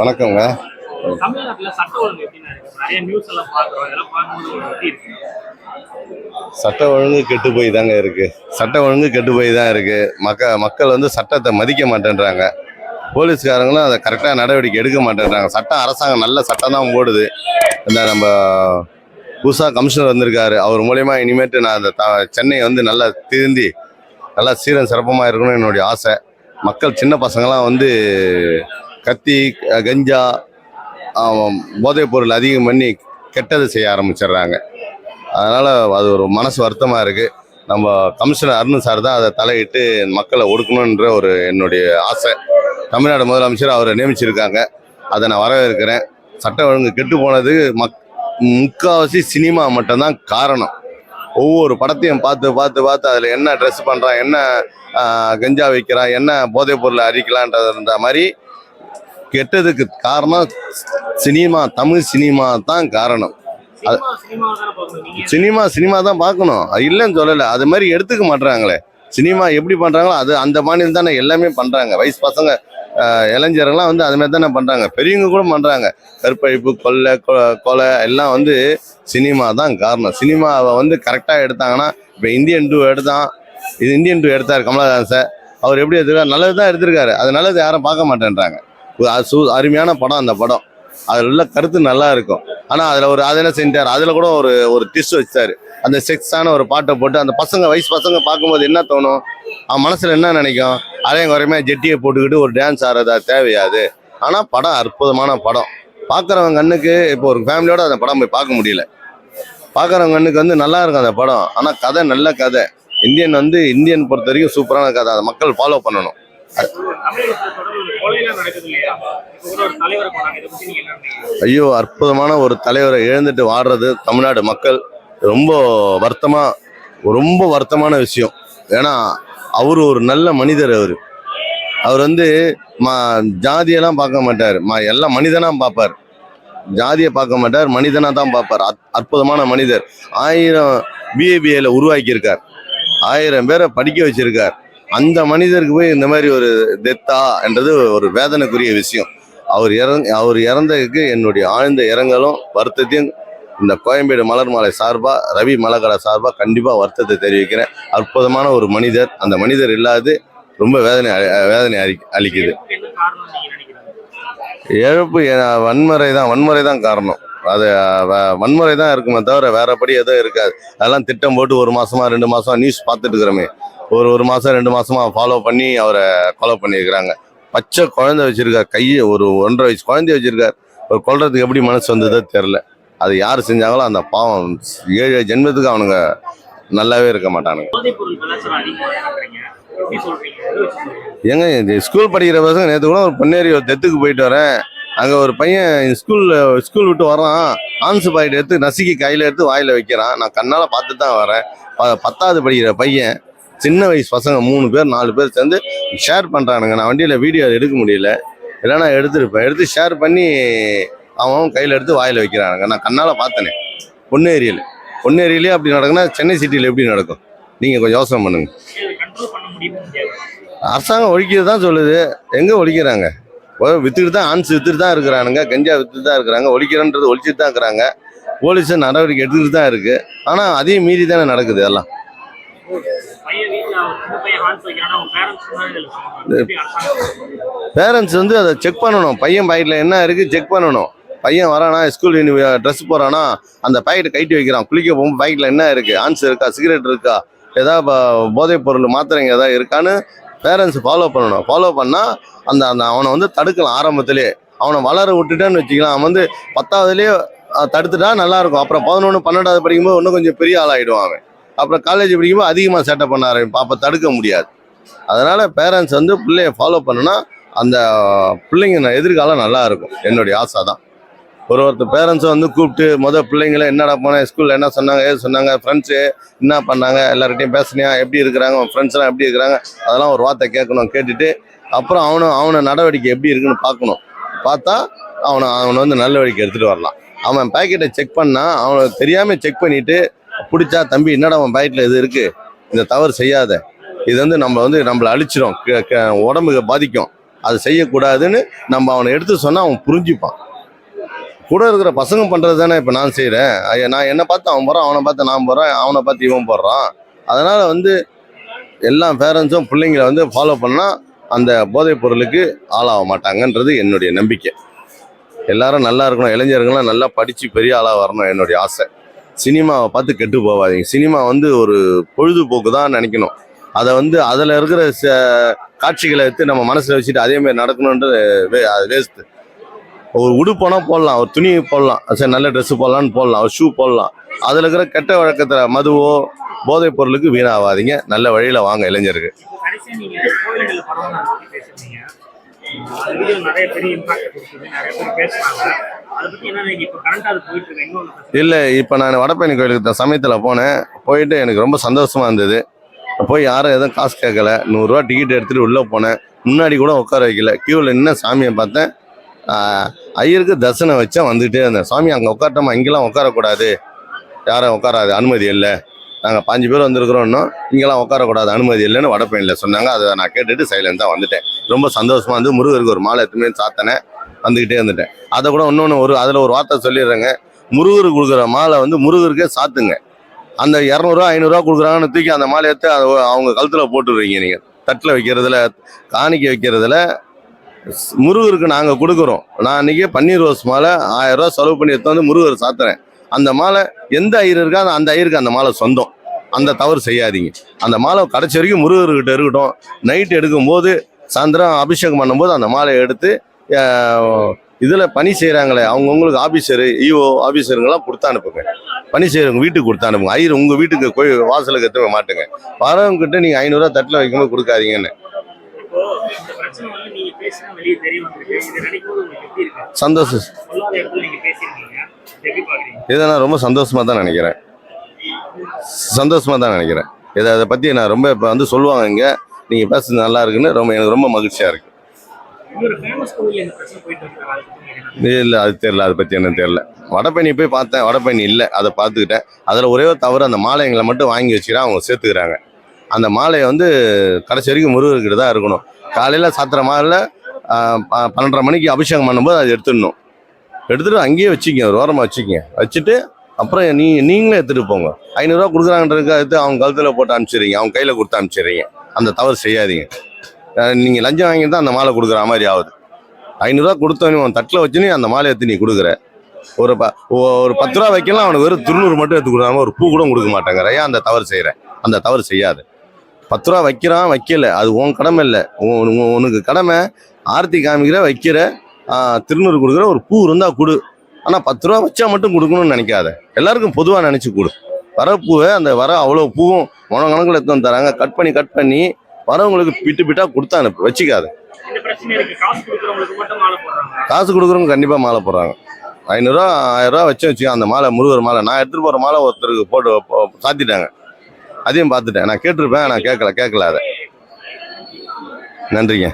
வணக்கங்க. சட்ட ஒழுங்கு கெட்டு போய் தாங்க இருக்கு. சட்ட ஒழுங்கு கெட்டு போய் தான் இருக்கு. மக்க மக்கள் வந்து சட்டத்தை மதிக்க மாட்டேன்றாங்க. போலீஸ்காரங்களும் அதை கரெக்டாக நடவடிக்கை எடுக்க மாட்டேன்றாங்க. சட்டம் அரசாங்கம் நல்ல சட்டம் தான் போடுது. இந்த நம்ம புதுசாக கமிஷனர் வந்திருக்காரு. அவர் மூலயமா இனிமேட்டு நான் அந்த த- சென்னை வந்து நல்லா திருந்தி நல்லா சீரம் சிறப்பமாக இருக்கணும்னு என்னுடைய ஆசை. மக்கள் சின்ன பசங்களாம் வந்து கத்தி கஞ்சா போதைப் பொருள் அதிகம் பண்ணி கெட்டது செய்ய ஆரம்பிச்சிடுறாங்க. அதனால் அது ஒரு மனசு வருத்தமாக இருக்குது நம்ம கமிஷனர் அருண் சார் தான் அதை தலையிட்டு மக்களை ஒடுக்கணுன்ற ஒரு என்னுடைய ஆசை. தமிழ்நாடு முதலமைச்சர் அவரை நியமிச்சிருக்காங்க. அதை நான் வரவேற்கிறேன். சட்ட ஒழுங்கு கெட்டு போனது மக் முக்கால்வாசி சினிமா மட்டும்தான் காரணம். ஒவ்வொரு படத்தையும் பார்த்து பார்த்து பார்த்து அதில் என்ன ட்ரெஸ் பண்ணுறான் என்ன கஞ்சா வைக்கிறான் என்ன போதைப் பொருளை அரிக்கலான்றத மாதிரி கெட்டதுக்கு காரணம் சினிமா தமிழ் சினிமா தான் காரணம். சினிமா சினிமா தானே பார்க்கணும் அது இல்லைன்னு சொல்லலை. அது மாதிரி எடுத்துக்க மாட்றாங்களே. சினிமா எப்படி பண்ணுறாங்களோ அது அந்த மாநிலம் தானே எல்லாமே பண்ணுறாங்க வயசு பசங்க இளைஞர்கள்லாம் வந்து அது மாதிரி தானே பண்ணுறாங்க பெரியவங்க கூட பண்ணுறாங்க கற்பழிப்பு கொள்ளை கொ- கொலை எல்லாம் வந்து சினிமா தான் காரணம். சினிமாவை வந்து கரெக்டாக எடுத்தாங்கன்னா இப்போ இந்தியன் டூ எடுத்தான். இது இந்தியன் டூ எடுத்தார் கமலஹாசன். சார் அவர் எப்படி எடுத்திருக்காரு? நல்லது தான் எடுத்திருக்காரு. அது நல்லது யாரும் பார்க்க மாட்டேன்றாங்க. சூ அருமையான படம் அந்த படம். அதில் உள்ள கருத்து நல்லா இருக்கும். ஆனால் அதில் ஒரு அதை என்ன செஞ்சார்? அதில் கூட ஒரு ஒரு டிஷ் வச்சார். அந்த செக்ஸான ஒரு பாட்டை போட்டு அந்த பசங்க வயசு பசங்க பார்க்கும்போது என்ன தோணும்? அவன் மனசில் என்ன நினைக்கும்? அதே குறையுமே ஜெட்டியை போட்டுக்கிட்டு ஒரு டான்ஸ் ஆடுறதா தேவையாது ஆனால் படம் அற்புதமான படம். பார்க்குறவங்க கண்ணுக்கு இப்போ ஒரு ஃபேமிலியோட அந்த படம் போய் பார்க்க முடியல. பார்க்குறவங்க கண்ணுக்கு வந்து நல்லா இருக்கும் அந்த படம். ஆனால் கதை நல்ல கதை. இந்தியன் வந்து இந்தியன் பொறுத்த வரைக்கும் சூப்பரான கதை. அதை மக்கள் ஃபாலோ பண்ணணும். ஐயோ அற்புதமான ஒரு தலைவரை இழந்துட்டு வாடுறது தமிழ்நாடு மக்கள். ரொம்ப வருத்தமா ரொம்ப வருத்தமான விஷயம். ஏன்னா அவர் ஒரு நல்ல மனிதர் அவர். அவர் வந்து மா ஜாதியெல்லாம் பார்க்க மாட்டார். மா எல்லாம் மனிதனாக பார்ப்பார். ஜாதியை பார்க்க மாட்டார் மனிதனாக தான் பார்ப்பார். அத் அற்புதமான மனிதர். ஆயிரம் பிஏபிஏல உருவாக்கியிருக்கார். ஆயிரம் பேரை படிக்க வச்சிருக்கார். அந்த மனிதருக்கு போய் இந்த மாதிரி ஒரு டெத்தா என்றது ஒரு வேதனைக்குரிய விஷயம். அவர் இறந் அவர் இறந்ததுக்கு என்னுடைய ஆழ்ந்த இரங்கலும் வருத்தத்தையும் இந்த கோயம்பேடு மலர் மாலை சார்பாக ரவி மலகடை சார்பாக கண்டிப்பாக வருத்தத்தை தெரிவிக்கிறேன். அற்புதமான ஒரு மனிதர். அந்த மனிதர் இல்லாது ரொம்ப வேதனை வேதனை அளி அளிக்குது. இழப்பு வன்முறை தான் வன்முறை தான் காரணம். அது வ- வன்முறை தான் இருக்குமே தவிர வேறபடி எதுவும் இருக்காது. அதெல்லாம் திட்டம் போட்டு ஒரு மாசமா ரெண்டு மாசமா நியூஸ் பார்த்துட்டு இருக்கிறோமே. ஒரு ஒரு மாதம் ரெண்டு மாதமாக ஃபாலோ பண்ணி அவரை ஃபாலோ பண்ணியிருக்கிறாங்க. பச்சை குழந்தை வச்சுருக்கார் கையை ஒரு ஒன்றரை வயசு குழந்தைய வச்சுருக்கார். ஒரு கொள்றதுக்கு எப்படி மனசு வந்ததோ தெரில அது யார் செஞ்சாங்களோ அந்த பாவம் ஏழு ஜென்மத்துக்கு அவனுங்க நல்லாவே இருக்க மாட்டானுங்க. ஏங்க இந்த ஸ்கூல் படிக்கிற பசங்க நேற்று கூட ஒரு பொன்னேரி ஒரு தெத்துக்கு போயிட்டு வரேன். அங்கே ஒரு பையன் ஸ்கூலில் ஸ்கூல் விட்டு வரான் ஆன்சு பாக்கெட் எடுத்து நசுக்கி கையில் எடுத்து வாயில் வைக்கிறான். நான் கண்ணால் பார்த்து தான் வரேன். ப- பத்தாவது படிக்கிற பையன். சின்ன வயசு பசங்க மூணு பேர் நாலு பேர் சேர்ந்து ஷேர் பண்ணுறானுங்க நான் வண்டியில் வீடியோ எடுக்க முடியல. இல்லைன்னா எடுத்துருப்பேன். எடுத்து ஷேர் பண்ணி அவன் கையில் எடுத்து வாயில் வைக்கிறானுங்க. நான் கண்ணால் பார்த்தனே. பொன்னேரியில். பொன்னேரியிலே அப்படி நடக்குன்னா சென்னை சிட்டியில் எப்படி நடக்கும்? நீங்கள் கொஞ்சம் யோசனை பண்ணுங்க. அரசாங்கம் ஒழிக்கிறது தான் சொல்லுது. எங்கே ஒழிக்கிறாங்க? வித்துட்டு தான் ஆன்ஸ் வித்துட்டு தான் இருக்கிறானுங்க. கஞ்சா வித்துட்டு தான் இருக்கிறாங்க. ஒழிக்கிறன்றது ஒழிச்சிட்டு தான் இருக்கிறாங்க. போலீஸ் நடவடிக்கை எடுத்துக்கிட்டு தான் இருக்குது ஆனால் அதையும் மீறி தானே நடக்குது எல்லாம். பேரண்ட்ஸ் வந்து அதை செக் பண்ணணும். பையன் பாக்கெட்ல என்ன இருக்கு செக் பண்ணணும். பையன் வரானா ஸ்கூல் ட்ரெஸ் போறானா அந்த பாக்கெட் கைட்டி வைக்கிறான். குளிக்க போகும்போது பாக்கெட்ல என்ன இருக்கு? ஆன்ஸ் இருக்கா? சிகரெட் இருக்கா? ஏதாவது போதைப் பொருள் மாத்திரைங்க ஏதாவது இருக்கான்னு பேரண்ட்ஸ் ஃபாலோ பண்ணணும். ஃபாலோ பண்ணா அந்த அந்த அவனை வந்து தடுக்கலாம் ஆரம்பத்திலே. அவனை வளர விட்டுட்டேன்னு வச்சுக்கலாம். அவன் வந்து பத்தாவதுலேயே தடுத்துட்டா நல்லா இருக்கும். அப்புறம் பதினொன்று பன்னெண்டாவது படிக்கும்போது இன்னும் கொஞ்சம் பெரிய ஆளாயிடுவான் அவன். அப்புறம் காலேஜ் படிக்கும்போது அதிகமாக சேட்டை பண்ண ஆரம்பிப்போம் அப்போ தடுக்க முடியாது. அதனால் பேரண்ட்ஸ் வந்து பிள்ளைய ஃபாலோ பண்ணுனா அந்த பிள்ளைங்க எதிர்காலம் நல்லா இருக்கும். என்னுடைய ஆசை தான். ஒரு ஒருத்தர் பேரண்ட்ஸும் வந்து கூப்பிட்டு மொதல் பிள்ளைங்கள என்னடா போனேன் ஸ்கூலில் என்ன சொன்னாங்க? ஏது சொன்னாங்க? ஃப்ரெண்ட்ஸு என்ன பண்ணாங்க? எல்லார்கிட்டையும் பேசுனியா? எப்படி இருக்கிறாங்க? உன் ஃப்ரெண்ட்ஸ்லாம் எப்படி இருக்கிறாங்க? அதெல்லாம் ஒரு வார்த்தை கேட்கணும் கேட்டுட்டு அப்புறம் அவனும் அவனை நடவடிக்கை எப்படி இருக்குன்னு பார்க்கணும். பார்த்தா அவனை அவனை வந்து நடவடிக்கை எடுத்துகிட்டு வரலாம். அவன் பேக்கெட்டை செக் பண்ணால் அவனுக்கு தெரியாமல் செக் பண்ணிவிட்டு பிடிச்சா தம்பி என்னடா அவன் பேக்கெட்டில் இது இருக்குது இந்த தவறு செய்யாத. இது வந்து நம்ம வந்து நம்மளை அழிச்சிடும் க- க- உடம்புக்கு பாதிக்கும். அது செய்யக்கூடாதுன்னு நம்ம அவனை எடுத்து சொன்னால் அவன் புரிஞ்சுப்பான். கூட இருக்கிற பசங்க பண்ணுறது தானே இப்போ நான் செய்கிறேன் நான் என்னை பார்த்து அவன் போகிறான் அவனை பார்த்து நான் போகிறேன் அவனை பார்த்து இவன் போடுறான். அதனால் வந்து எல்லா பேரண்ட்ஸும் பிள்ளைங்களை வந்து ஃபாலோ பண்ணால் அந்த போதைப் பொருளுக்கு ஆளாக மாட்டாங்கன்றது என்னுடைய நம்பிக்கை. எல்லாரும் நல்லா இருக்கணும் இளைஞர்கள்லாம் நல்லா படித்து பெரிய ஆளாக வரணும் என்னுடைய ஆசை. சினிமாவை பார்த்து கெட்டு போகாதீங்க. சினிமா வந்து ஒரு பொழுதுபோக்கு தான் நினைக்கணும். அதை வந்து அதில் இருக்கிற ச காட்சிகளை எடுத்து நம்ம மனசில் வச்சுட்டு அதே மாதிரி நடக்கணுன்றது வே அது வேஸ்ட்டு ஒரு உடுப்போனா போடலாம் ஒரு துணி போடலாம் சரி நல்ல ட்ரெஸ்ஸு போடலான்னு போடலாம் ஒரு ஷூ போடலாம். அதில் இருக்கிற கெட்ட வழக்கத்தில் மதுவோ போதைப் பொருளுக்கு வீணாகாதீங்க. நல்ல வழியில் வாங்க இளைஞருக்கு. அது வீடியோ நிறைய பெரிய இம்பாக்ட் நிறைய பேர் பேசுனாங்க இல்லை இப்போ நான் வடபழனி கோயிலுக்கு த- சமயத்தில் போனேன். போயிட்டு எனக்கு ரொம்ப சந்தோஷமா இருந்தது. போய் யாரும் எதுவும் காசு கேட்கல. நூறுரூவா டிக்கெட் எடுத்துகிட்டு உள்ளே போனேன். முன்னாடி கூட உட்கார வைக்கல. க்யூவில் நின்று சாமியை பார்த்தேன். ஐயருக்கு தரிசனம் வச்சா வந்துகிட்டே இருந்தேன். சாமி அங்கே உட்காரட்டோமா? இங்கெல்லாம் உட்காரக்கூடாது. யாரும் உட்காராது அனுமதி இல்லை. நாங்கள் பாஞ்சு பேர் வந்திருக்கிறோம் இங்கெல்லாம் உட்காரக்கூடாது அனுமதி இல்லைன்னு வடபழனியில் சொன்னாங்க. அதை நான் கேட்டுட்டு சைலண்டாக வந்துட்டேன். ரொம்ப சந்தோஷமா இருந்து முருகருக்கு ஒரு மாலை எத்தனை சாத்தினேன் வந்துக்கிட்டே இருந்துட்டேன். அதை கூட இன்னொன்று ஒரு அதில் ஒரு வார்த்தை சொல்லிடுறேங்க. முருகருக்கு கொடுக்குற மாலை வந்து முருகருக்கே சாத்துங்க. அந்த இரநூறுவா ஐநூறுரூவா கொடுக்குறாங்கன்னு தூக்கி அந்த மாலை எடுத்து அதை அவங்க கழுத்தில் போட்டுடுறீங்க நீங்கள் தட்டில் வைக்கிறதுல காணிக்க வைக்கிறதுல முருகருக்கு நாங்கள் கொடுக்குறோம். நான் அன்றைக்கி பன்னீர் ரோஸ் மாலை ஆயிரரூவா செலவு பண்ணி எடுத்து வந்து முருகர் சாத்துறேன். அந்த மாலை எந்த ஐயர் இருக்கோ அந்த- அந்த ஐயருக்கு அந்த மாலை சொந்தம். அந்த தவறு செய்யாதீங்க. அந்த மாலை கடைசி வரைக்கும் முருகர்கிட்ட இருக்கட்டும். நைட் எடுக்கும்போது சாயந்தரம் அபிஷேகம் பண்ணும்போது அந்த மாலையை எடுத்து இதில் பணி செய்கிறாங்களே அவங்கவுங்களுக்கு ஆஃபீஸரு இஓ ஆஃபீஸருங்கெல்லாம் கொடுத்து அனுப்புங்க. பணி செய்கிறவங்க வீட்டுக்கு கொடுத்து அனுப்புங்க. ஐயர் உங்கள் வீட்டுக்கு கோயில் வாசலுக்கு எடுத்து மாட்டுங்க. வரவங்கிட்ட நீங்கள் ஐநூறுரூவா தட்டில் வைக்கும்போது கொடுக்காதீங்கன்னு. சந்தோஷம். இதை இதை நான் ரொம்ப சந்தோஷமாக தான் நினைக்கிறேன். சந்தோஷமாக தான் நினைக்கிறேன். இதை அதை பற்றி நான் ரொம்ப இப்போ வந்து சொல்லுவாங்க இங்கே. நீங்கள் பேசுறது நல்லா இருக்குன்னு ரொம்ப எனக்கு ரொம்ப மகிழ்ச்சியாக இருக்குது என்ன? இல்லை அது தெரியல அதை பற்றி எனக்கு தெரியல. வடபழனி போய் பார்த்தேன் வடபழனி இல்லை அதை பார்த்துக்கிட்டேன். அதில் ஒரே ஒரு தவிர அந்த மாலைங்களை மட்டும் வாங்கி வச்சுக்கிறேன் அவங்க சேர்த்துக்கிறாங்க. அந்த மாலையை வந்து கடைசி வரைக்கும் முருகர்கிட்ட தான் இருக்கணும். காலையில் சாத்திர மாலையில் பன்னெண்டரை மணிக்கு அபிஷேகம் பண்ணும்போது அதை எடுத்துடணும். எடுத்துகிட்டு அங்கேயே வச்சுக்கங்க ஒரு ஓரமாக வச்சுக்கங்க. வச்சுட்டு அப்புறம் நீ நீங்களே எடுத்துகிட்டு போங்க. ஐநூறுரூவா கொடுக்குறாங்கன்றதுக்கு எடுத்து அவங்க கழுத்தில் போட்டு அனுப்பிச்சிடுறீங்க அவங்க கையில் கொடுத்து அனுப்பிச்சிடுறீங்க. அந்த தவறு செய்யாதீங்க. நீங்கள் லஞ்சம் வாங்கிட்டு தான் அந்த மாலை கொடுக்குற மாதிரி ஆகுது. ஐநூறுரூவா கொடுத்தவனே உன் தட்டில் வச்சுன்னு அந்த மாலை எடுத்து நீ கொடுக்குற. ஒரு ப ஒரு பத்து ரூபா வைக்கலாம் அவனுக்கு வெறும் திருநூறு மட்டும் எடுத்து கொடுக்காம ஒரு பூ கூட கொடுக்க மாட்டாங்க. ஏன் அந்த தவறு செய்கிறேன் அந்த தவறு செய்யாது. பத்து ரூபா வைக்கிறான் வைக்கல. அது உன் கடமை இல்லை. உன் உனக்கு கடமை. ஆர்த்தி காமிக்கிற வைக்கிற திருநூறு கொடுக்குற ஒரு பூ இருந்தால் கொடு. ஆனால் பத்து ரூபா வச்சா மட்டும் கொடுக்கணும்னு நினைக்காத. எல்லாருக்கும் பொதுவாக நினச்சி கொடு. வர பூவை அந்த வர அவ்வளோ பூவும் கணக்கில் எடுத்து வந்து தராங்க. கட் பண்ணி கட் பண்ணி வரவங்களுக்கு பிட்டு பிட்டா கொடுத்தா அனுப்பு. வச்சுக்காத. காசு கொடுக்குறவங்க கண்டிப்பாக மாலை போடுறாங்க. ஐநூறுரூவா ஆயிரரூவா வச்சு வச்சுக்க அந்த மாலை முருகர் மாலை. நான் எடுத்துகிட்டு போகிற மாலை ஒருத்தருக்கு போட்டு சாத்திட்டாங்க. அதையும் பார்த்துட்டேன். நான் கேட்டிருப்பேன் நான் கேட்கல கேட்கல அதை. நன்றிங்க.